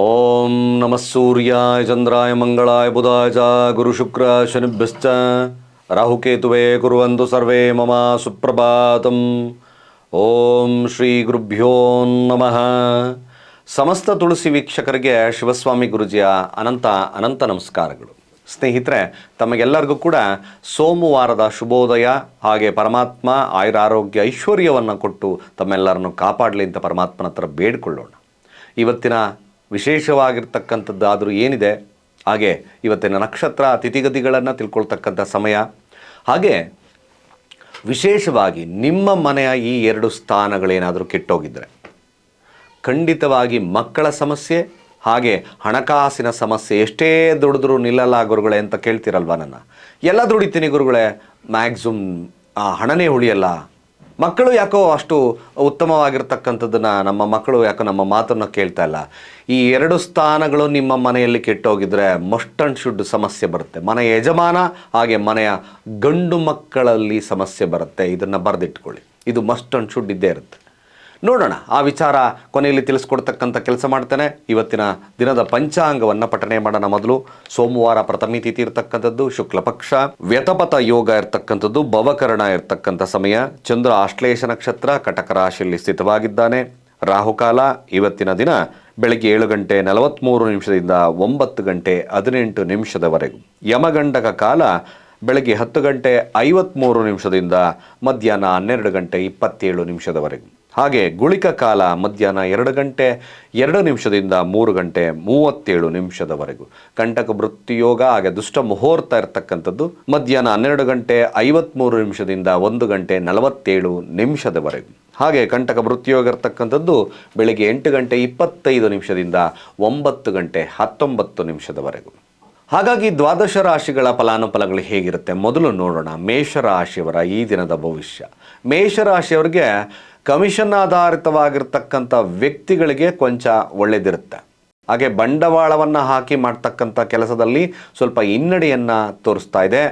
ಓಂ ನಮಃ ಸೂರ್ಯಾಯ, ಚಂದ್ರಾಯ, ಮಂಗಳಾಯ, ಬುಧಾಯ, ಚ ಗುರುಶುಕ್ರ ಶನಿಭ್ಯಶ್ಚ. ರಾಹುಕೇತುವೆ ಕುರುವಂತು ಸರ್ವೇ ಮಮ ಸುಪ್ರಭಾತಂ. ಓಂ ಶ್ರೀ ಗುರುಭ್ಯೋ ನಮಃ. ಸಮಸ್ತ ತುಳಸಿ ವೀಕ್ಷಕರಿಗೆ ಶಿವಸ್ವಾಮಿ ಗುರುಜಿಯ ಅನಂತ ಅನಂತ ನಮಸ್ಕಾರಗಳು. ಸ್ನೇಹಿತರೆ, ತಮಗೆಲ್ಲರಿಗೂ ಕೂಡ ಸೋಮವಾರದ ಶುಭೋದಯ ಹಾಗೆ ಪರಮಾತ್ಮ ಆಯುರಾರೋಗ್ಯ ಐಶ್ವರ್ಯವನ್ನು ಕೊಟ್ಟು ತಮ್ಮೆಲ್ಲರನ್ನು ಕಾಪಾಡಲಿ ಅಂತ ಪರಮಾತ್ಮನ ಹತ್ರ ಬೇಡಿಕೊಳ್ಳೋಣ. ಇವತ್ತಿನ ವಿಶೇಷವಾಗಿರ್ತಕ್ಕಂಥದ್ದು ಆದರೂ ಏನಿದೆ? ಹಾಗೆ ಇವತ್ತಿನ ನಕ್ಷತ್ರ ತಿಥಿಗತಿಗಳನ್ನು ತಿಳ್ಕೊಳ್ತಕ್ಕಂಥ ಸಮಯ. ಹಾಗೆ ವಿಶೇಷವಾಗಿ ನಿಮ್ಮ ಮನೆಯ ಈ ಎರಡು ಸ್ಥಾನಗಳೇನಾದರೂ ಕೆಟ್ಟೋಗಿದ್ದರೆ ಖಂಡಿತವಾಗಿ ಮಕ್ಕಳ ಸಮಸ್ಯೆ ಹಾಗೆ ಹಣಕಾಸಿನ ಸಮಸ್ಯೆ ಎಷ್ಟೇ ದುಡಿದ್ರು ನಿಲ್ಲಲ್ಲ ಗುರುಗಳೇ ಅಂತ ಕೇಳ್ತಿರಲ್ವ ನನ್ನ? ಎಲ್ಲ ದುಡಿತೀನಿ ಗುರುಗಳೇ ಮ್ಯಾಕ್ಸಿಮ್ ಹಣನೇ ಉಳಿಯಲ್ಲ. ಮಕ್ಕಳು ಯಾಕೋ ಅಷ್ಟು ಉತ್ತಮವಾಗಿರ್ತಕ್ಕಂಥದ್ದನ್ನು ನಮ್ಮ ಮಕ್ಕಳು ಯಾಕೋ ನಮ್ಮ ಮಾತನ್ನು ಕೇಳ್ತಾ ಇಲ್ಲ. ಈ ಎರಡು ಸ್ಥಾನಗಳು ನಿಮ್ಮ ಮನೆಯಲ್ಲಿ ಕೆಟ್ಟೋಗಿದ್ರೆ ಮಸ್ಟ್ ಅಂಡ್ ಶುಡ್ ಸಮಸ್ಯೆ ಬರುತ್ತೆ. ಮನೆ ಯಜಮಾನ ಹಾಗೆ ಮನೆಯ ಗಂಡು ಮಕ್ಕಳಲ್ಲಿ ಸಮಸ್ಯೆ ಬರುತ್ತೆ. ಇದನ್ನು ಬರೆದಿಟ್ಕೊಳ್ಳಿ. ಇದು ಮಸ್ಟ್ ಅಂಡ್ ಶುಡ್ ಇದ್ದೇ ಇರುತ್ತೆ. ನೋಡೋಣ. ಆ ವಿಚಾರ ಕೊನೆಯಲ್ಲಿ ತಿಳಿಸ್ಕೊಡ್ತಕ್ಕಂಥ ಕೆಲಸ ಮಾಡ್ತೇನೆ. ಇವತ್ತಿನ ದಿನದ ಪಂಚಾಂಗವನ್ನು ಪಠನೆ ಮಾಡೋಣ ಮೊದಲು. ಸೋಮವಾರ ಪ್ರಥಮಿ ತಿಥಿ ಶುಕ್ಲಪಕ್ಷ ಶುಕ್ಲ ಪಕ್ಷ. ವ್ಯತಪತ ಯೋಗ ಇರತಕ್ಕಂಥದ್ದು, ಭವಕರಣ ಇರತಕ್ಕಂಥ ಸಮಯ. ಚಂದ್ರ ಆಶ್ಲೇಷ ನಕ್ಷತ್ರ ಕಟಕ ರಾಶಿಯಲ್ಲಿ ಸ್ಥಿತವಾಗಿದ್ದಾನೆ. ರಾಹುಕಾಲ, ಇವತ್ತಿನ ದಿನ ಬೆಳಗ್ಗೆ ಏಳು ಗಂಟೆ ನಲವತ್ತ್ಮೂರು ನಿಮಿಷದಿಂದ ಒಂಬತ್ತು ಗಂಟೆ ಹದಿನೆಂಟು ನಿಮಿಷದವರೆಗೂ. ಯಮಗಂಡಕ ಕಾಲ ಬೆಳಗ್ಗೆ ಹತ್ತು ಗಂಟೆ ಐವತ್ತ್ಮೂರು ನಿಮಿಷದಿಂದ ಮಧ್ಯಾಹ್ನ ಹನ್ನೆರಡು ಗಂಟೆ ಇಪ್ಪತ್ತೇಳು ನಿಮಿಷದವರೆಗೂ. ಹಾಗೆ ಗುಳಿಕ ಕಾಲ ಮಧ್ಯಾಹ್ನ ಎರಡು ಗಂಟೆ ಎರಡು ನಿಮಿಷದಿಂದ ಮೂರು ಗಂಟೆ ಮೂವತ್ತೇಳು ನಿಮಿಷದವರೆಗೂ. ಕಂಟಕ ವೃತ್ತಿಯೋಗ ಹಾಗೆ ದುಷ್ಟ ಮುಹೂರ್ತ ಇರತಕ್ಕಂಥದ್ದು ಮಧ್ಯಾಹ್ನ ಹನ್ನೆರಡು ಗಂಟೆ ಐವತ್ತ್ಮೂರು ನಿಮಿಷದಿಂದ ಒಂದು ಗಂಟೆ ನಲವತ್ತೇಳು ನಿಮಿಷದವರೆಗೂ. ಹಾಗೆ ಕಂಟಕ ವೃತ್ತಿಯೋಗ ಇರತಕ್ಕಂಥದ್ದು ಬೆಳಗ್ಗೆ ಎಂಟು ಗಂಟೆ ಇಪ್ಪತ್ತೈದು ನಿಮಿಷದಿಂದ ಒಂಬತ್ತು ಗಂಟೆ ಹತ್ತೊಂಬತ್ತು ನಿಮಿಷದವರೆಗೂ. ಹಾಗಾಗಿ ದ್ವಾದಶ ರಾಶಿಗಳ ಫಲಾನುಫಲಗಳು ಹೇಗಿರುತ್ತೆ? ಮೊದಲು ನೋಡೋಣ. ಮೇಷರಾಶಿಯವರ ಈ ದಿನದ ಭವಿಷ್ಯ. ಮೇಷರಾಶಿಯವರಿಗೆ ಕಮಿಷನ್ ಆಧಾರಿತವಾಗಿರ್ತಕ್ಕಂಥ ವ್ಯಕ್ತಿಗಳಿಗೆ ಕೊಂಚ ಒಳ್ಳೆದಿರುತ್ತೆ. ಹಾಗೆ ಬಂಡವಾಳವನ್ನು ಹಾಕಿ ಮಾಡ್ತಕ್ಕಂಥ ಕೆಲಸದಲ್ಲಿ ಸ್ವಲ್ಪ ಹಿನ್ನಡೆಯನ್ನು ತೋರಿಸ್ತಾ ಇದೆ.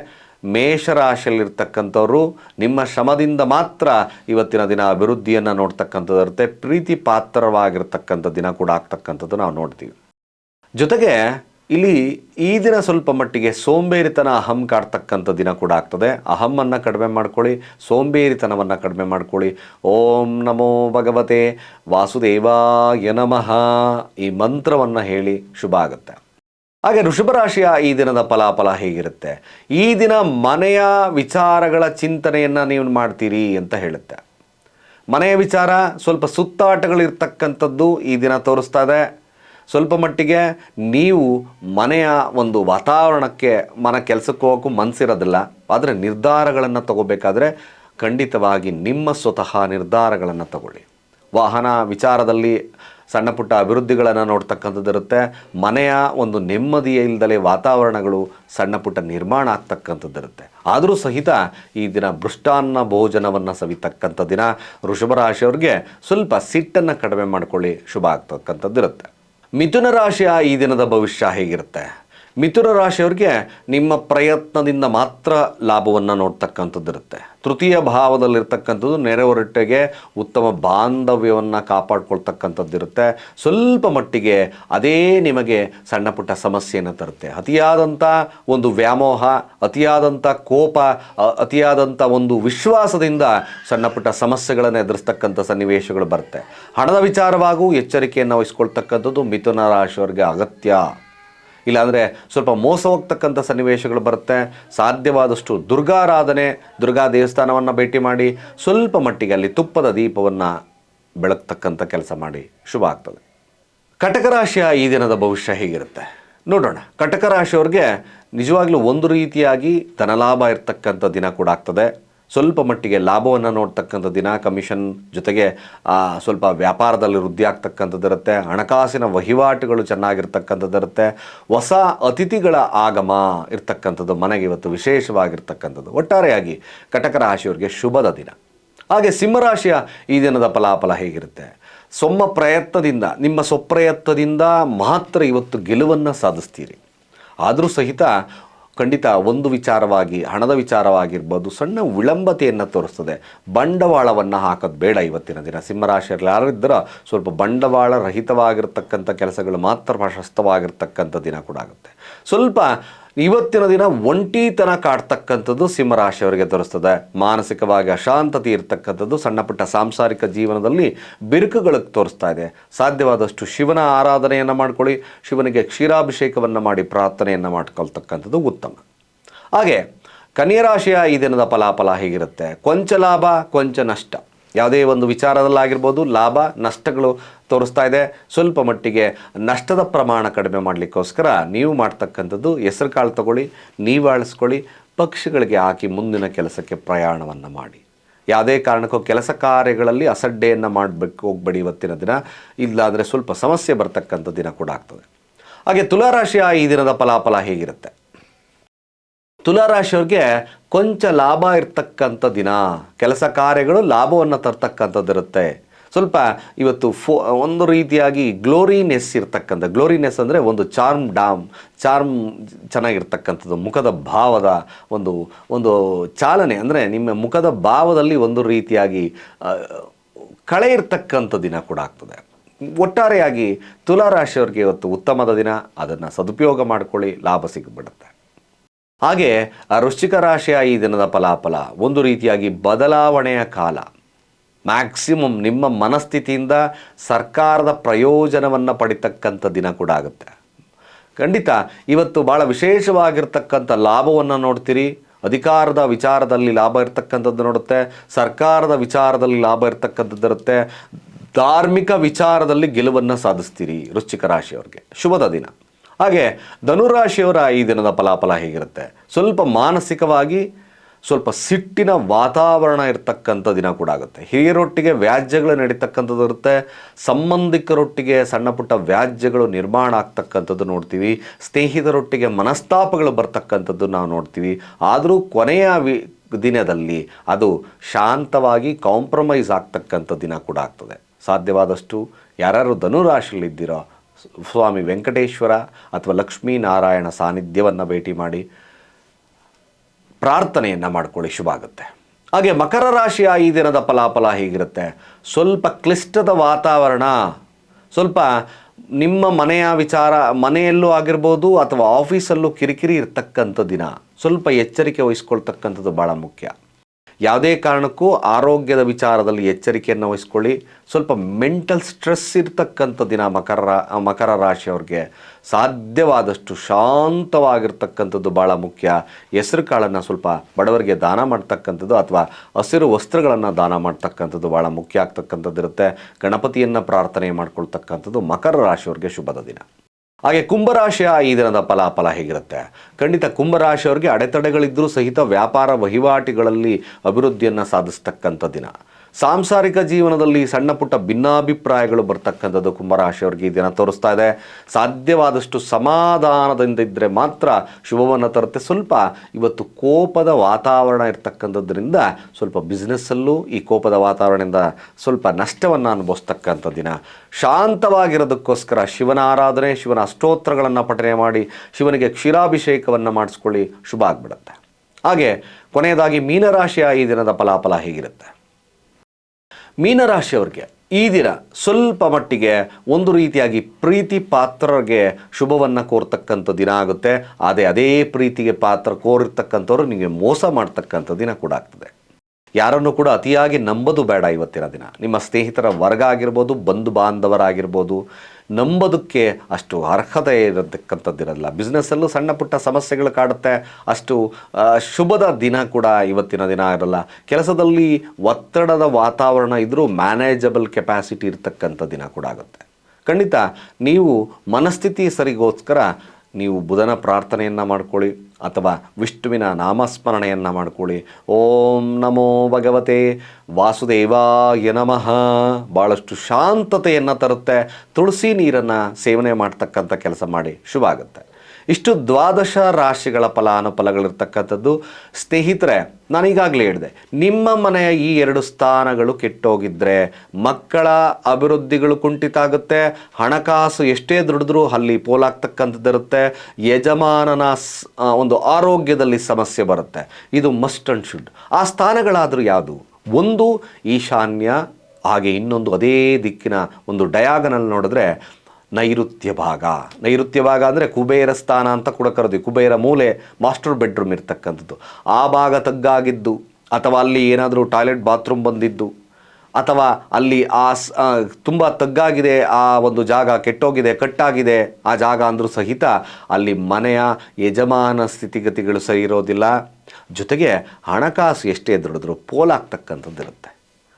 ಮೇಷರಾಶಿಯಲ್ಲಿರ್ತಕ್ಕಂಥವ್ರು ನಿಮ್ಮ ಶ್ರಮದಿಂದ ಮಾತ್ರ ಇವತ್ತಿನ ದಿನ ಅಭಿವೃದ್ಧಿಯನ್ನು ನೋಡ್ತಕ್ಕಂಥದ್ದು ಇರುತ್ತೆ. ಪ್ರೀತಿ ಪಾತ್ರವಾಗಿರ್ತಕ್ಕಂಥ ದಿನ ಕೂಡ ಆಗ್ತಕ್ಕಂಥದ್ದು ನಾವು ನೋಡ್ತೀವಿ. ಜೊತೆಗೆ ಇಲ್ಲಿ ಈ ದಿನ ಸ್ವಲ್ಪ ಮಟ್ಟಿಗೆ ಸೋಂಬೇರಿತನ ಅಹಂ ಕಾಡ್ತಕ್ಕಂಥ ದಿನ ಕೂಡ ಆಗ್ತದೆ. ಅಹಮ್ಮನ್ನು ಕಡಿಮೆ ಮಾಡ್ಕೊಳ್ಳಿ, ಸೋಂಬೇರಿತನವನ್ನು ಕಡಿಮೆ ಮಾಡ್ಕೊಳ್ಳಿ. ಓಂ ನಮೋ ಭಗವತೆ ವಾಸುದೇವಾಯ ನಮಃ ಈ ಮಂತ್ರವನ್ನು ಹೇಳಿ ಶುಭ ಆಗುತ್ತೆ. ಹಾಗೆ ರಾಶಿಯ ಈ ದಿನದ ಫಲಾಫಲ ಹೇಗಿರುತ್ತೆ? ಈ ದಿನ ಮನೆಯ ವಿಚಾರಗಳ ಚಿಂತನೆಯನ್ನು ನೀವು ಮಾಡ್ತೀರಿ ಅಂತ ಹೇಳುತ್ತೆ. ಮನೆಯ ವಿಚಾರ ಸ್ವಲ್ಪ ಸುತ್ತಾಟಗಳಿರ್ತಕ್ಕಂಥದ್ದು ಈ ದಿನ ತೋರಿಸ್ತಾ ಇದೆ. ಸ್ವಲ್ಪ ಮಟ್ಟಿಗೆ ನೀವು ಮನೆಯ ಒಂದು ವಾತಾವರಣಕ್ಕೆ ಮನ ಕೆಲಸಕ್ಕೆ ಹೋಗೋಕ್ಕೂ ಮನಸ್ಸಿರೋದಿಲ್ಲ ಆದರೆ ನಿರ್ಧಾರಗಳನ್ನು ತಗೋಬೇಕಾದ್ರೆ ಖಂಡಿತವಾಗಿ ನಿಮ್ಮ ಸ್ವತಃ ನಿರ್ಧಾರಗಳನ್ನು ತಗೊಳ್ಳಿ. ವಾಹನ ವಿಚಾರದಲ್ಲಿ ಸಣ್ಣ ಪುಟ್ಟ ಅಭಿವೃದ್ಧಿಗಳನ್ನು ನೋಡ್ತಕ್ಕಂಥದ್ದು ಇರುತ್ತೆ. ಮನೆಯ ಒಂದು ನೆಮ್ಮದಿಯ ಇಲ್ಲದಲೇ ವಾತಾವರಣಗಳು ಸಣ್ಣ ಪುಟ್ಟ ನಿರ್ಮಾಣ ಆಗ್ತಕ್ಕಂಥದ್ದು ಇರುತ್ತೆ. ಆದರೂ ಸಹಿತ ಈ ದಿನ ಭೃಷ್ಟಾನ್ನ ಭೋಜನವನ್ನು ಸವಿತಕ್ಕಂಥ ದಿನ. ವೃಷಭ ರಾಶಿಯವ್ರಿಗೆ ಸ್ವಲ್ಪ ಸಿಟ್ಟನ್ನು ಕಡಿಮೆ ಮಾಡ್ಕೊಳ್ಳಿ. ಶುಭ ಆಗ್ತಕ್ಕಂಥದ್ದು ಇರುತ್ತೆ. ಮಿಥುನ ರಾಶಿಯ ಈ ದಿನದ ಭವಿಷ್ಯ ಹೇಗಿರುತ್ತೆ? ಮಿಥುನ ರಾಶಿಯವ್ರಿಗೆ ನಿಮ್ಮ ಪ್ರಯತ್ನದಿಂದ ಮಾತ್ರ ಲಾಭವನ್ನು ನೋಡ್ತಕ್ಕಂಥದ್ದಿರುತ್ತೆ. ತೃತೀಯ ಭಾವದಲ್ಲಿರ್ತಕ್ಕಂಥದ್ದು ನೆರೆಹೊರಟೆಗೆ ಉತ್ತಮ ಬಾಂಧವ್ಯವನ್ನು ಕಾಪಾಡ್ಕೊಳ್ತಕ್ಕಂಥದ್ದಿರುತ್ತೆ. ಸ್ವಲ್ಪ ಮಟ್ಟಿಗೆ ಅದೇ ನಿಮಗೆ ಸಣ್ಣ ಪುಟ್ಟ ಸಮಸ್ಯೆಯನ್ನು ತರುತ್ತೆ. ಅತಿಯಾದಂಥ ಒಂದು ವ್ಯಾಮೋಹ, ಅತಿಯಾದಂಥ ಕೋಪ ಅತಿಯಾದಂಥ ಒಂದು ವಿಶ್ವಾಸದಿಂದ ಸಣ್ಣ ಪುಟ್ಟ ಸಮಸ್ಯೆಗಳನ್ನು ಎದುರಿಸ್ತಕ್ಕಂಥ ಸನ್ನಿವೇಶಗಳು ಬರುತ್ತೆ. ಹಣದ ವಿಚಾರವಾಗೂ ಎಚ್ಚರಿಕೆಯನ್ನು ವಹಿಸ್ಕೊಳ್ತಕ್ಕಂಥದ್ದು ಮಿಥುನ ರಾಶಿಯವರಿಗೆ ಅಗತ್ಯ. ಇಲ್ಲಾಂದರೆ ಸ್ವಲ್ಪ ಮೋಸ ಹೋಗ್ತಕ್ಕಂಥ ಸನ್ನಿವೇಶಗಳು ಬರುತ್ತೆ. ಸಾಧ್ಯವಾದಷ್ಟು ದುರ್ಗಾರಾಧನೆ, ದುರ್ಗಾ ದೇವಸ್ಥಾನವನ್ನು ಭೇಟಿ ಮಾಡಿ, ಸ್ವಲ್ಪ ಮಟ್ಟಿಗೆ ಅಲ್ಲಿ ತುಪ್ಪದ ದೀಪವನ್ನು ಬೆಳಗ್ತಕ್ಕಂಥ ಕೆಲಸ ಮಾಡಿ ಶುಭ ಆಗ್ತದೆ. ಕಟಕ ರಾಶಿಯ ಈ ದಿನದ ಭವಿಷ್ಯ ಹೇಗಿರುತ್ತೆ? ನೋಡೋಣ. ಕಟಕ ರಾಶಿಯವ್ರಿಗೆ ನಿಜವಾಗ್ಲೂ ಒಂದು ರೀತಿಯಾಗಿ ಧನಲಾಭ ಇರ್ತಕ್ಕಂಥ ದಿನ ಕೂಡ ಆಗ್ತದೆ. ಸ್ವಲ್ಪ ಮಟ್ಟಿಗೆ ಲಾಭವನ್ನು ನೋಡ್ತಕ್ಕಂಥ ದಿನ ಕಮಿಷನ್ ಜೊತೆಗೆ ಸ್ವಲ್ಪ ವ್ಯಾಪಾರದಲ್ಲಿ ವೃದ್ಧಿ ಆಗ್ತಕ್ಕಂಥದ್ದಿರುತ್ತೆ ಹಣಕಾಸಿನ ವಹಿವಾಟುಗಳು ಚೆನ್ನಾಗಿರ್ತಕ್ಕಂಥದ್ದಿರುತ್ತೆ. ಹೊಸ ಅತಿಥಿಗಳ ಆಗಮ ಇರ್ತಕ್ಕಂಥದ್ದು ಮನೆಗೆ ಇವತ್ತು ವಿಶೇಷವಾಗಿರ್ತಕ್ಕಂಥದ್ದು. ಒಟ್ಟಾರೆಯಾಗಿ ಕಟಕ ರಾಶಿಯವರಿಗೆ ಶುಭದ ದಿನ. ಹಾಗೆ ಸಿಂಹರಾಶಿಯ ಈ ದಿನದ ಫಲಾಫಲ ಹೇಗಿರುತ್ತೆ? ಸೊಮ್ಮ ಪ್ರಯತ್ನದಿಂದ, ನಿಮ್ಮ ಸ್ವಪ್ರಯತ್ನದಿಂದ ಮಾತ್ರ ಇವತ್ತು ಗೆಲುವನ್ನು ಸಾಧಿಸ್ತೀರಿ. ಆದರೂ ಸಹಿತ ಖಂಡಿತ ಒಂದು ವಿಚಾರವಾಗಿ, ಹಣದ ವಿಚಾರವಾಗಿರ್ಬೋದು, ಸಣ್ಣ ವಿಳಂಬತೆಯನ್ನು ತೋರಿಸ್ತದೆ. ಬಂಡವಾಳವನ್ನು ಹಾಕೋದು ಬೇಡ ಇವತ್ತಿನ ದಿನ. ಸಿಂಹರಾಶಿಯಲ್ಲಿ ಯಾರಿದ್ದರೂ ಸ್ವಲ್ಪ ಬಂಡವಾಳ ರಹಿತವಾಗಿರ್ತಕ್ಕಂಥ ಕೆಲಸಗಳು ಮಾತ್ರ ಪ್ರಶಸ್ತವಾಗಿರ್ತಕ್ಕಂಥ ದಿನ ಕೂಡ ಆಗುತ್ತೆ. ಸ್ವಲ್ಪ ಇವತ್ತಿನ ದಿನ ಒಂಟಿತನ ಕಾಡ್ತಕ್ಕಂಥದ್ದು ಸಿಂಹರಾಶಿಯವರಿಗೆ ತೋರಿಸ್ತದೆ. ಮಾನಸಿಕವಾಗಿ ಅಶಾಂತತೆ ಇರತಕ್ಕಂಥದ್ದು ಸಣ್ಣ ಪುಟ್ಟ ಸಾಂಸಾರಿಕ ಜೀವನದಲ್ಲಿ ಬಿರುಕುಗಳಿಗೆ ತೋರಿಸ್ತಾ ಇದೆ. ಸಾಧ್ಯವಾದಷ್ಟು ಶಿವನ ಆರಾಧನೆಯನ್ನು ಮಾಡ್ಕೊಳ್ಳಿ. ಶಿವನಿಗೆ ಕ್ಷೀರಾಭಿಷೇಕವನ್ನು ಮಾಡಿ ಪ್ರಾರ್ಥನೆಯನ್ನು ಮಾಡ್ಕೊಳ್ತಕ್ಕಂಥದ್ದು ಉತ್ತಮ. ಹಾಗೆ ಕನ್ಯರಾಶಿಯ ಈ ದಿನದ ಫಲಾಫಲ ಹೇಗಿರುತ್ತೆ? ಕೊಂಚ ಲಾಭ, ಕೊಂಚ ನಷ್ಟ. ಯಾವುದೇ ಒಂದು ವಿಚಾರದಲ್ಲಾಗಿರ್ಬೋದು ಲಾಭ, ನಷ್ಟಗಳು ತೋರಿಸ್ತಾ ಇದೆ. ಸ್ವಲ್ಪ ಮಟ್ಟಿಗೆ ನಷ್ಟದ ಪ್ರಮಾಣ ಕಡಿಮೆ ಮಾಡಲಿಕ್ಕೋಸ್ಕರ ನೀವು ಮಾಡ್ತಕ್ಕಂಥದ್ದು ಹೆಸರು ಕಾಳು ತಗೊಳ್ಳಿ, ನೀವು ಅಳಿಸ್ಕೊಳ್ಳಿ ಪಕ್ಷಿಗಳಿಗೆ ಹಾಕಿ ಮುಂದಿನ ಕೆಲಸಕ್ಕೆ ಪ್ರಯಾಣವನ್ನು ಮಾಡಿ. ಯಾವುದೇ ಕಾರಣಕ್ಕೂ ಕೆಲಸ ಕಾರ್ಯಗಳಲ್ಲಿ ಅಸಡ್ಡೆಯನ್ನು ಮಾಡಬೇಕು, ಹೋಗ್ಬೇಡಿ ಇವತ್ತಿನ ದಿನ. ಇಲ್ಲಾದರೆ ಸ್ವಲ್ಪ ಸಮಸ್ಯೆ ಬರ್ತಕ್ಕಂಥ ದಿನ ಕೂಡ ಆಗ್ತದೆ. ಹಾಗೆ ತುಲಾರಾಶಿಯ ಈ ದಿನದ ಫಲಾಫಲ ಹೇಗಿರುತ್ತೆ? ತುಲಾರಾಶಿಯವ್ರಿಗೆ ಕೊಂಚ ಲಾಭ ಇರ್ತಕ್ಕಂಥ ದಿನ. ಕೆಲಸ ಕಾರ್ಯಗಳು ಲಾಭವನ್ನು ತರ್ತಕ್ಕಂಥದ್ದಿರುತ್ತೆ ಸ್ವಲ್ಪ ಇವತ್ತು ಫೋ, ಒಂದು ರೀತಿಯಾಗಿ ಗ್ಲೋರಿನೆಸ್ ಇರ್ತಕ್ಕಂಥ, ಗ್ಲೋರಿನೆಸ್ ಅಂದರೆ ಒಂದು ಚಾರ್ಮ್ ಡಾಮ್, ಚಾರ್ಮ್ ಚೆನ್ನಾಗಿರ್ತಕ್ಕಂಥದ್ದು, ಮುಖದ ಭಾವದ ಒಂದು ಒಂದು ಚಾಲನೆ ಅಂದರೆ ನಿಮ್ಮ ಮುಖದ ಭಾವದಲ್ಲಿ ಒಂದು ರೀತಿಯಾಗಿ ಕಳೆ ಇರ್ತಕ್ಕಂಥ ದಿನ ಕೂಡ ಆಗ್ತದೆ. ಒಟ್ಟಾರೆಯಾಗಿ ತುಲಾರಾಶಿಯವ್ರಿಗೆ ಇವತ್ತು ಉತ್ತಮದ ದಿನ, ಅದನ್ನು ಸದುಪಯೋಗ ಮಾಡಿಕೊಳ್ಳಿ, ಲಾಭ ಸಿಗ್ಬಿಡುತ್ತೆ. ಹಾಗೆ ವೃಶ್ಚಿಕ ರಾಶಿಯ ಈ ದಿನದ ಫಲಾಫಲ, ಒಂದು ರೀತಿಯಾಗಿ ಬದಲಾವಣೆಯ ಕಾಲ. ಮ್ಯಾಕ್ಸಿಮಮ್ ನಿಮ್ಮ ಮನಸ್ಥಿತಿಯಿಂದ ಸರ್ಕಾರದ ಪ್ರಯೋಜನವನ್ನು ಪಡಿತಕ್ಕಂಥ ದಿನ ಕೂಡ ಆಗುತ್ತೆ. ಖಂಡಿತ, ಇವತ್ತು ಭಾಳ ವಿಶೇಷವಾಗಿರ್ತಕ್ಕಂಥ ಲಾಭವನ್ನು ನೋಡ್ತೀರಿ. ಅಧಿಕಾರದ ವಿಚಾರದಲ್ಲಿ ಲಾಭ ಇರ್ತಕ್ಕಂಥದ್ದು ನೋಡುತ್ತೆ. ಸರ್ಕಾರದ ವಿಚಾರದಲ್ಲಿ ಲಾಭ ಇರ್ತಕ್ಕಂಥದ್ದು ಇರುತ್ತೆ. ಧಾರ್ಮಿಕ ವಿಚಾರದಲ್ಲಿ ಗೆಲುವನ್ನು ಸಾಧಿಸ್ತೀರಿ ವೃಶ್ಚಿಕ ರಾಶಿಯವ್ರಿಗೆ. ಶುಭದ ದಿನ. ಹಾಗೆ ಧನುರಾಶಿಯವರ ಈ ದಿನದ ಫಲಾಫಲ ಹೇಗಿರುತ್ತೆ? ಸ್ವಲ್ಪ ಮಾನಸಿಕವಾಗಿ, ಸ್ವಲ್ಪ ಸಿಟ್ಟಿನ ವಾತಾವರಣ ಇರತಕ್ಕಂಥ ದಿನ ಕೂಡ ಆಗುತ್ತೆ. ಹಿರಿಯರೊಟ್ಟಿಗೆ ವ್ಯಾಜ್ಯಗಳು ನಡೀತಕ್ಕಂಥದ್ದು ಇರುತ್ತೆ. ಸಂಬಂಧಿಕರೊಟ್ಟಿಗೆ ಸಣ್ಣ ಪುಟ್ಟ ವ್ಯಾಜ್ಯಗಳು ನಿರ್ಮಾಣ ಆಗ್ತಕ್ಕಂಥದ್ದು ನೋಡ್ತೀವಿ. ಸ್ನೇಹಿತರೊಟ್ಟಿಗೆ ಮನಸ್ತಾಪಗಳು ಬರ್ತಕ್ಕಂಥದ್ದು ನಾವು ನೋಡ್ತೀವಿ. ಆದರೂ ಕೊನೆಯ ವಿ, ದಿನದಲ್ಲಿ ಅದು ಶಾಂತವಾಗಿ ಕಾಂಪ್ರಮೈಸ್ ಆಗ್ತಕ್ಕಂಥ ದಿನ ಕೂಡ ಆಗ್ತದೆ. ಸಾಧ್ಯವಾದಷ್ಟು ಯಾರ್ಯಾರು ಧನುರಾಶಿಯಲ್ಲಿದ್ದೀರೋ ಸ್ವಾಮಿ ವೆಂಕಟೇಶ್ವರ ಅಥವಾ ಲಕ್ಷ್ಮೀನಾರಾಯಣ ಸಾನ್ನಿಧ್ಯವನ್ನು ಭೇಟಿ ಮಾಡಿ ಪ್ರಾರ್ಥನೆಯನ್ನು ಮಾಡ್ಕೊಳ್ಳಿ, ಶುಭ ಆಗುತ್ತೆ. ಹಾಗೆ ಮಕರ ರಾಶಿಯ ಈ ದಿನದ ಫಲಾಫಲ ಹೀಗಿರುತ್ತೆ? ಸ್ವಲ್ಪ ಕ್ಲಿಷ್ಟದ ವಾತಾವರಣ, ಸ್ವಲ್ಪ ನಿಮ್ಮ ಮನೆಯ ವಿಚಾರ, ಮನೆಯಲ್ಲೂ ಆಗಿರ್ಬೋದು ಅಥವಾ ಆಫೀಸಲ್ಲೂ ಕಿರಿಕಿರಿ ಇರ್ತಕ್ಕಂಥ ದಿನ, ಸ್ವಲ್ಪ ಎಚ್ಚರಿಕೆ ವಹಿಸ್ಕೊಳ್ತಕ್ಕಂಥದ್ದು ಭಾಳ ಮುಖ್ಯ. ಯಾವುದೇ ಕಾರಣಕ್ಕೂ ಆರೋಗ್ಯದ ವಿಚಾರದಲ್ಲಿ ಎಚ್ಚರಿಕೆಯನ್ನು ವಹಿಸ್ಕೊಳ್ಳಿ. ಸ್ವಲ್ಪ ಮೆಂಟಲ್ ಸ್ಟ್ರೆಸ್ ಇರ್ತಕ್ಕಂಥ ದಿನ ಮಕರ ರಾ- ಮಕರ ರಾಶಿಯವ್ರಿಗೆ ಸಾಧ್ಯವಾದಷ್ಟು ಶಾಂತವಾಗಿರ್ತಕ್ಕಂಥದ್ದು ಭಾಳ ಮುಖ್ಯ. ಹೆಸರು ಕಾಳನ್ನು ಸ್ವಲ್ಪ ಬಡವರಿಗೆ ದಾನ ಮಾಡ್ತಕ್ಕಂಥದ್ದು ಅಥವಾ ಹಸಿರು ವಸ್ತ್ರಗಳನ್ನು ದಾನ ಮಾಡ್ತಕ್ಕಂಥದ್ದು ಭಾಳ ಮುಖ್ಯ ಆಗ್ತಕ್ಕಂಥದ್ದು ಇರುತ್ತೆ ಗಣಪತಿಯನ್ನು ಪ್ರಾರ್ಥನೆ ಮಾಡ್ಕೊಳ್ತಕ್ಕಂಥದ್ದು ಮಕರ ರಾಶಿಯವ್ರಿಗೆ ಶುಭದ ದಿನ. ಹಾಗೆ ಕುಂಭರಾಶಿಯ ಈ ದಿನದ ಫಲಾಫಲ ಹೇಗಿರುತ್ತೆ? ಖಂಡಿತ ಕುಂಭರಾಶಿಯವರಿಗೆ ಅಡೆತಡೆಗಳಿದ್ದರೂ ಸಹಿತ ವ್ಯಾಪಾರ ವಹಿವಾಟುಗಳಲ್ಲಿ ಅಭಿವೃದ್ಧಿಯನ್ನು ಸಾಧಿಸ್ತಕ್ಕಂಥ ದಿನ. ಸಾಂಸಾರಿಕ ಜೀವನದಲ್ಲಿ ಸಣ್ಣ ಪುಟ್ಟ ಭಿನ್ನಾಭಿಪ್ರಾಯಗಳು ಬರ್ತಕ್ಕಂಥದ್ದು ಕುಂಭರಾಶಿಯವರಿಗೆ ಈ ದಿನ ತೋರಿಸ್ತಾ ಇದೆ. ಸಾಧ್ಯವಾದಷ್ಟು ಸಮಾಧಾನದಿಂದ ಇದ್ದರೆ ಮಾತ್ರ ಶುಭವನ್ನು ತರುತ್ತೆ. ಸ್ವಲ್ಪ ಇವತ್ತು ಕೋಪದ ವಾತಾವರಣ ಇರ್ತಕ್ಕಂಥದ್ರಿಂದ ಸ್ವಲ್ಪ ಬಿಸ್ನೆಸ್ಸಲ್ಲೂ ಈ ಕೋಪದ ವಾತಾವರಣದಿಂದ ಸ್ವಲ್ಪ ನಷ್ಟವನ್ನು ಅನುಭವಿಸ್ತಕ್ಕಂಥ ದಿನ. ಶಾಂತವಾಗಿರೋದಕ್ಕೋಸ್ಕರ ಶಿವನ ಆರಾಧನೆ, ಶಿವನ ಅಷ್ಟೋತ್ರಗಳನ್ನು ಪಠನೆ ಮಾಡಿ, ಶಿವನಿಗೆ ಕ್ಷೀರಾಭಿಷೇಕವನ್ನು ಮಾಡಿಸ್ಕೊಳ್ಳಿ, ಶುಭ ಆಗ್ಬಿಡುತ್ತೆ. ಹಾಗೆ ಕೊನೆಯದಾಗಿ ಮೀನರಾಶಿಯ ಈ ದಿನದ ಫಲಾಫಲ ಹೇಗಿರುತ್ತೆ? ಮೀನರಾಶಿಯವ್ರಿಗೆ ಈ ದಿನ ಸ್ವಲ್ಪ ಮಟ್ಟಿಗೆ ಒಂದು ರೀತಿಯಾಗಿ ಪ್ರೀತಿ ಪಾತ್ರರಿಗೆ ಶುಭವನ್ನು ಕೋರ್ತಕ್ಕಂಥ ದಿನ ಆಗುತ್ತೆ. ಅದೇ ಅದೇ ಪ್ರೀತಿಗೆ ಪಾತ್ರ ಕೋರಿರ್ತಕ್ಕಂಥವ್ರು ನಿಮಗೆ ಮೋಸ ಮಾಡ್ತಕ್ಕಂಥ ದಿನ ಕೂಡ ಆಗ್ತದೆ. ಯಾರನ್ನು ಕೂಡ ಅತಿಯಾಗಿ ನಂಬೋದು ಬೇಡ ಇವತ್ತಿನ ದಿನ. ನಿಮ್ಮ ಸ್ನೇಹಿತರ ವರ್ಗ ಆಗಿರ್ಬೋದು, ಬಂಧು ಬಾಂಧವರಾಗಿರ್ಬೋದು ನಂಬೋದಕ್ಕೆ ಅಷ್ಟು ಅರ್ಹತೆ ಇರತಕ್ಕಂಥದ್ದಿರಲ್ಲ. ಬಿಸ್ನೆಸ್ಸಲ್ಲೂ ಸಣ್ಣ ಪುಟ್ಟ ಸಮಸ್ಯೆಗಳು ಕಾಡುತ್ತೆ. ಅಷ್ಟು ಶುಭದ ದಿನ ಕೂಡ ಇವತ್ತಿನ ದಿನ ಇರಲ್ಲ. ಕೆಲಸದಲ್ಲಿ ಒತ್ತಡದ ವಾತಾವರಣ ಇದ್ದರೂ ಮ್ಯಾನೇಜಬಲ್ ಕೆಪ್ಯಾಸಿಟಿ ಇರತಕ್ಕಂಥ ದಿನ ಕೂಡ ಆಗುತ್ತೆ. ಖಂಡಿತ, ನೀವು ಮನಸ್ಥಿತಿ ಸರಿಗೋಸ್ಕರ ನೀವು ಬುಧನ ಪ್ರಾರ್ಥನೆಯನ್ನು ಮಾಡ್ಕೊಳ್ಳಿ ಅಥವಾ ವಿಷ್ಣುವಿನ ನಾಮಸ್ಮರಣೆಯನ್ನು ಮಾಡ್ಕೊಳ್ಳಿ. ಓಂ ನಮೋ ಭಗವತೆ. ವಾಸುದೇವಾಯ ನಮಃ. ಭಾಳಷ್ಟು ಶಾಂತತೆಯನ್ನು ತರುತ್ತೆ. ತುಳಸಿ ನೀರನ್ನು ಸೇವನೆ ಮಾಡ್ತಕ್ಕಂಥ ಕೆಲಸ ಮಾಡಿ. ಶುಭ ಆಗುತ್ತೆ ಇಷ್ಟು ದ್ವಾದಶ ರಾಶಿಗಳ ಫಲಾನುಫಲಗಳಿರ್ತಕ್ಕಂಥದ್ದು. ಸ್ನೇಹಿತರೆ ನಾನೀಗಾಗಲೇ ಹೇಳಿದೆ, ನಿಮ್ಮ ಮನೆಯ ಈ ಎರಡು ಸ್ಥಾನಗಳು ಕೆಟ್ಟೋಗಿದ್ದರೆ ಮಕ್ಕಳ ಅಭಿವೃದ್ಧಿಗಳು ಕುಂಠಿತ ಆಗುತ್ತೆ ಹಣಕಾಸು ಎಷ್ಟೇ ದುಡಿದ್ರೂ ಅಲ್ಲಿ ಪೋಲಾಗ್ತಕ್ಕಂಥದ್ದು ಇರುತ್ತೆ ಯಜಮಾನನ ಒಂದು ಆರೋಗ್ಯದಲ್ಲಿ ಸಮಸ್ಯೆ ಬರುತ್ತೆ. ಇದು ಮಸ್ಟ್ ಅಂಡ್ ಶುಡ್ ಆ ಸ್ಥಾನಗಳಾದರೂ ಯಾವುದು? ಒಂದು ಈಶಾನ್ಯ, ಹಾಗೆ ಇನ್ನೊಂದು ಅದೇ ದಿಕ್ಕಿನ ಒಂದು ಡಯಾಗನಲ್ ನೋಡಿದ್ರೆ ನೈಋತ್ಯ ಭಾಗ. ನೈಋತ್ಯ ಭಾಗ ಅಂದರೆ ಕುಬೇರ ಸ್ಥಾನ ಅಂತ ಕೂಡ ಕರೆದು ಕುಬೇರ ಮೂಲೆ ಮಾಸ್ಟರ್ ಬೆಡ್ರೂಮ್ ಇರ್ತಕ್ಕಂಥದ್ದು. ಆ ಭಾಗ ತಗ್ಗಾಗಿದ್ದು, ಅಥವಾ ಅಲ್ಲಿ ಏನಾದರೂ ಟಾಯ್ಲೆಟ್ ಬಾತ್ರೂಮ್ ಬಂದಿದ್ದು, ಅಥವಾ ಅಲ್ಲಿ ಆ ತುಂಬ ತಗ್ಗಾಗಿದೆ, ಆ ಒಂದು ಜಾಗ ಕೆಟ್ಟೋಗಿದೆ, ಕಟ್ಟಾಗಿದೆ, ಆ ಜಾಗ ಅಂದರೂ ಸಹಿತ ಅಲ್ಲಿ ಮನೆಯ ಯಜಮಾನ ಸ್ಥಿತಿಗತಿಗಳು ಸರಿ ಇರೋದಿಲ್ಲ. ಜೊತೆಗೆ ಹಣಕಾಸು ಎಷ್ಟೇ ದೊಡ್ಡದ್ರು ಪೋಲಾಗ್ತಕ್ಕಂಥದ್ದು ಇರುತ್ತೆ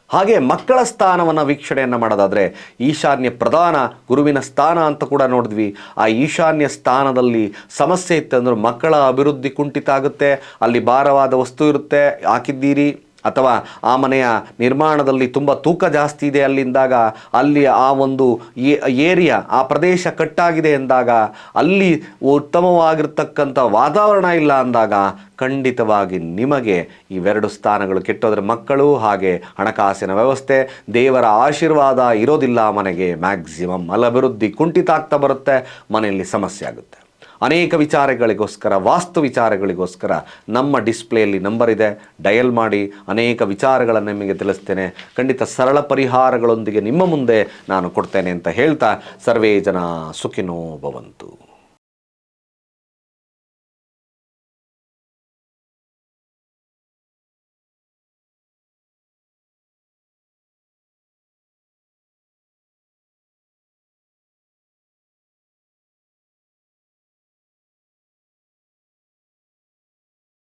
ಹಾಗೆ ಮಕ್ಕಳ ಸ್ಥಾನವನ್ನು ವೀಕ್ಷಣೆಯನ್ನು ಮಾಡೋದಾದರೆ ಈಶಾನ್ಯ ಪ್ರಧಾನ ಗುರುವಿನ ಸ್ಥಾನ ಅಂತ ಕೂಡ ನೋಡಿದ್ವಿ. ಆ ಈಶಾನ್ಯ ಸ್ಥಾನದಲ್ಲಿ ಸಮಸ್ಯೆ ಇತ್ತಂದ್ರೆ ಮಕ್ಕಳ ಅಭಿವೃದ್ಧಿ ಕುಂಠಿತ ಆಗುತ್ತೆ. ಅಲ್ಲಿ ಭಾರವಾದ ವಸ್ತು ಇರುತ್ತೆ. ಹಾಕಿದ್ದೀರಿ. ಅಥವಾ ಆ ಮನೆಯ ನಿರ್ಮಾಣದಲ್ಲಿ ತುಂಬ ತೂಕ ಜಾಸ್ತಿ ಇದೆ ಅಲ್ಲಿಂದಾಗ, ಅಲ್ಲಿ ಆ ಒಂದು ಏರಿಯಾ, ಆ ಪ್ರದೇಶ ಕಟ್ಟಾಗಿದೆ ಎಂದಾಗ, ಅಲ್ಲಿ ಉತ್ತಮವಾಗಿರ್ತಕ್ಕಂಥ ವಾತಾವರಣ ಇಲ್ಲ ಅಂದಾಗ ಖಂಡಿತವಾಗಿ ನಿಮಗೆ ಇವೆರಡು ಸ್ಥಾನಗಳು ಕೆಟ್ಟೋದ್ರೆ ಮಕ್ಕಳು ಹಾಗೆ ಹಣಕಾಸಿನ ವ್ಯವಸ್ಥೆ, ದೇವರ ಆಶೀರ್ವಾದ ಇರೋದಿಲ್ಲ ಮನೆಗೆ. ಮ್ಯಾಕ್ಸಿಮಮ್ ಅಲಭಿವೃದ್ಧಿ ಕುಂಠಿತ ಆಗ್ತಾ ಬರುತ್ತೆ, ಮನೆಯಲ್ಲಿ ಸಮಸ್ಯೆ ಆಗುತ್ತೆ. ಅನೇಕ ವಿಚಾರಗಳಿಗೋಸ್ಕರ, ವಾಸ್ತು ವಿಚಾರಗಳಿಗೋಸ್ಕರ ನಮ್ಮ ಡಿಸ್ಪ್ಲೇಯಲ್ಲಿ ನಂಬರ್ ಇದೆ. ಡಯಲ್ ಮಾಡಿ ಅನೇಕ ವಿಚಾರಗಳನ್ನು ನಿಮಗೆ ತಿಳಿಸ್ತೇನೆ. ಖಂಡಿತ ಸರಳ ಪರಿಹಾರಗಳೊಂದಿಗೆ ನಿಮ್ಮ ಮುಂದೆ ನಾನು ಕೊಡ್ತೇನೆ ಅಂತ ಹೇಳ್ತಾ ಸರ್ವೇ ಜನ ಸುಖಿನೋ ಭವಂತು.